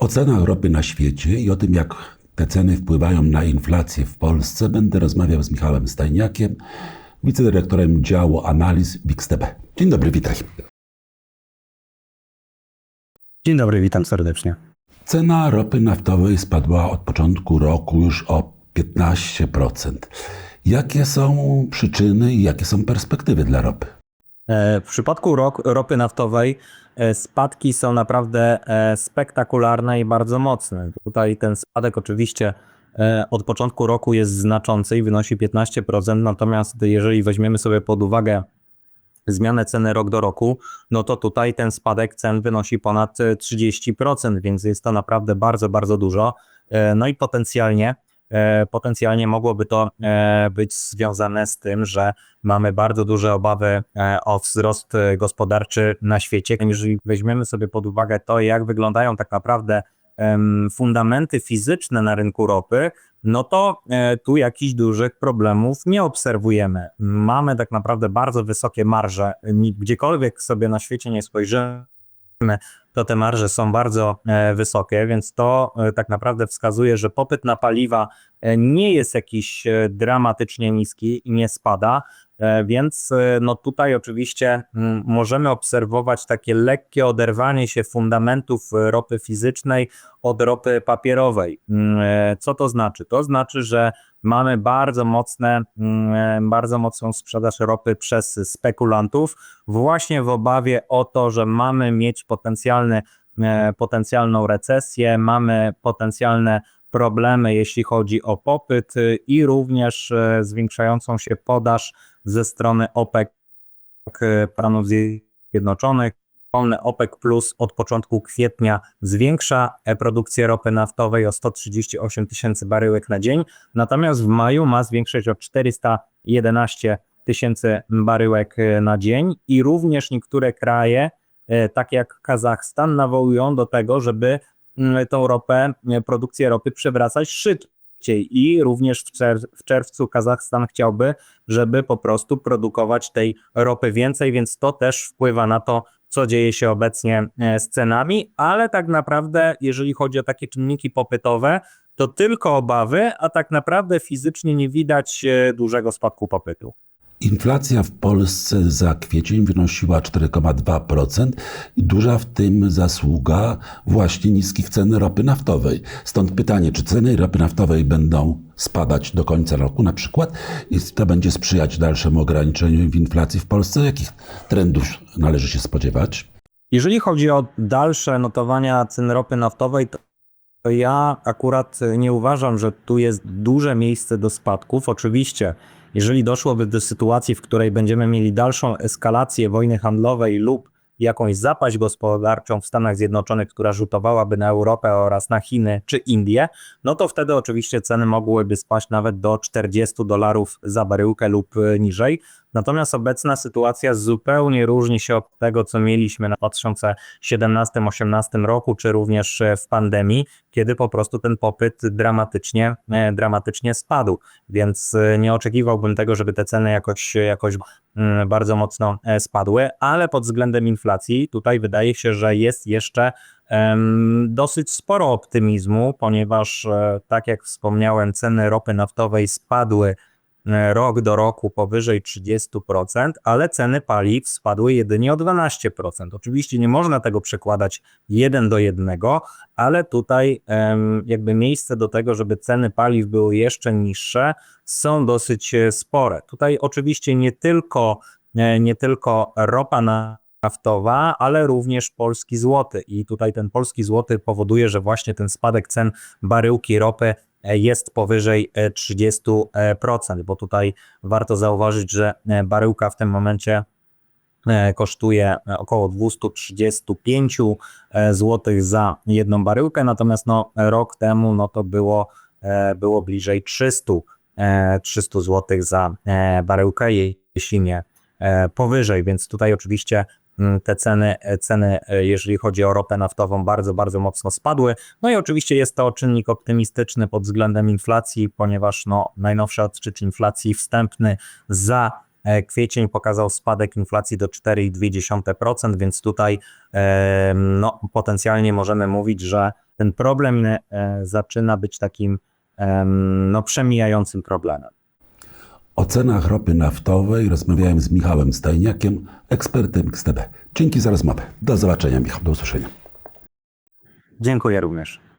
O cenach ropy na świecie i o tym, jak te ceny wpływają na inflację w Polsce, będę rozmawiał z Michałem Stajniakiem, wicedyrektorem działu analiz BIXTB. Dzień dobry, witaj. Dzień dobry, witam serdecznie. Cena ropy naftowej spadła od początku roku już o 15%. Jakie są przyczyny i jakie są perspektywy dla ropy? E, W przypadku ropy naftowej e, spadki są naprawdę e, spektakularne i bardzo mocne. Tutaj ten spadek oczywiście od początku roku jest znaczący i wynosi 15%, natomiast jeżeli weźmiemy sobie pod uwagę zmianę ceny rok do roku, no to tutaj ten spadek cen wynosi ponad e, 30%, więc jest to naprawdę bardzo, bardzo dużo. No i potencjalnie, potencjalnie mogłoby to e, być związane z tym, że mamy bardzo duże obawy e, o wzrost e, gospodarczy na świecie. Jeżeli weźmiemy sobie pod uwagę to, jak wyglądają tak naprawdę fundamenty fizyczne na rynku ropy, no to e, tu jakichś dużych problemów nie obserwujemy. Mamy tak naprawdę bardzo wysokie marże. Gdziekolwiek sobie na świecie nie spojrzymy, to te marże są bardzo e, wysokie, więc to e, tak naprawdę wskazuje, że popyt na paliwa e, nie jest jakiś dramatycznie niski i nie spada. E, Więc e, no tutaj oczywiście mm, możemy obserwować takie lekkie oderwanie się fundamentów e, ropy fizycznej od ropy papierowej. Mm, Co to znaczy? To znaczy, że mamy bardzo mocne, mm, bardzo mocną sprzedaż ropy przez spekulantów, właśnie w obawie o to, że mamy mieć potencjalny, potencjalną recesję, mamy potencjalne problemy, jeśli chodzi o popyt y, i również e, zwiększającą się podaż ze strony OPEC, e, Stanów Zjednoczonych. OPEC Plus od początku kwietnia zwiększa e, produkcję ropy naftowej o 138 tysięcy baryłek na dzień, natomiast w maju ma zwiększyć o 411 tysięcy baryłek na dzień i również niektóre kraje, tak jak Kazachstan, nawołują do tego, żeby tą ropę, e, produkcję ropy przewracać szybciej i również w, czer- w czerwcu Kazachstan chciałby, żeby po prostu produkować tej ropy więcej, więc to też wpływa na to, co dzieje się obecnie e, z cenami, ale tak naprawdę, jeżeli chodzi o takie czynniki popytowe, to tylko obawy, a tak naprawdę fizycznie nie widać e, dużego spadku popytu. Inflacja w Polsce za kwiecień wynosiła 4,2% i duża w tym zasługa właśnie niskich cen ropy naftowej. Stąd pytanie, czy ceny ropy naftowej będą spadać do końca roku na przykład i to będzie sprzyjać dalszemu ograniczeniu w inflacji w Polsce? Jakich trendów należy się spodziewać? Jeżeli chodzi o dalsze notowania cen ropy naftowej, to ja akurat nie uważam, że tu jest duże miejsce do spadków. Oczywiście, jeżeli doszłoby do sytuacji, w której będziemy mieli dalszą eskalację wojny handlowej lub jakąś zapaść gospodarczą w Stanach Zjednoczonych, która rzutowałaby na Europę oraz na Chiny czy Indię, no to wtedy oczywiście ceny mogłyby spaść nawet do 40 dolarów za baryłkę lub niżej. Natomiast obecna sytuacja zupełnie różni się od tego, co mieliśmy na 2017-2018 roku, czy również e, w pandemii, kiedy po prostu ten popyt dramatycznie, e, dramatycznie spadł. Więc e, nie oczekiwałbym tego, żeby te ceny jakoś, jakoś mm, bardzo mocno spadły, ale pod względem inflacji tutaj wydaje się, że jest jeszcze dosyć sporo optymizmu, ponieważ tak jak wspomniałem, ceny ropy naftowej spadły rok do roku powyżej 30%, ale ceny paliw spadły jedynie o 12%. Oczywiście nie można tego przekładać jeden do jednego, ale tutaj jakby miejsce do tego, żeby ceny paliw były jeszcze niższe, są dosyć e, spore. Tutaj oczywiście nie tylko, e, nie tylko ropa naftowa, ale również polski złoty. I tutaj ten polski złoty powoduje, że właśnie ten spadek cen baryłki ropy e, jest powyżej e, 30%, bo tutaj warto zauważyć, że e, baryłka w tym momencie e, kosztuje e, około 235 zł za jedną baryłkę, natomiast no, rok temu no, to było, e, było bliżej 300, e, 300 zł za e, baryłkę, je- jeśli nie e, powyżej, więc tutaj oczywiście te ceny, ceny, e, jeżeli chodzi o ropę naftową, bardzo, bardzo mocno spadły. No i oczywiście jest to czynnik optymistyczny pod względem inflacji, ponieważ no, najnowszy odczyt inflacji wstępny za e, kwiecień pokazał spadek inflacji do 4,2%, więc tutaj e, no, potencjalnie możemy mówić, że ten problem zaczyna być takim no, przemijającym problemem. O cenach ropy naftowej rozmawiałem z Michałem Stajniakiem, ekspertem XTB. Dzięki za rozmowę. Do zobaczenia, Michał. Do usłyszenia. Dziękuję również.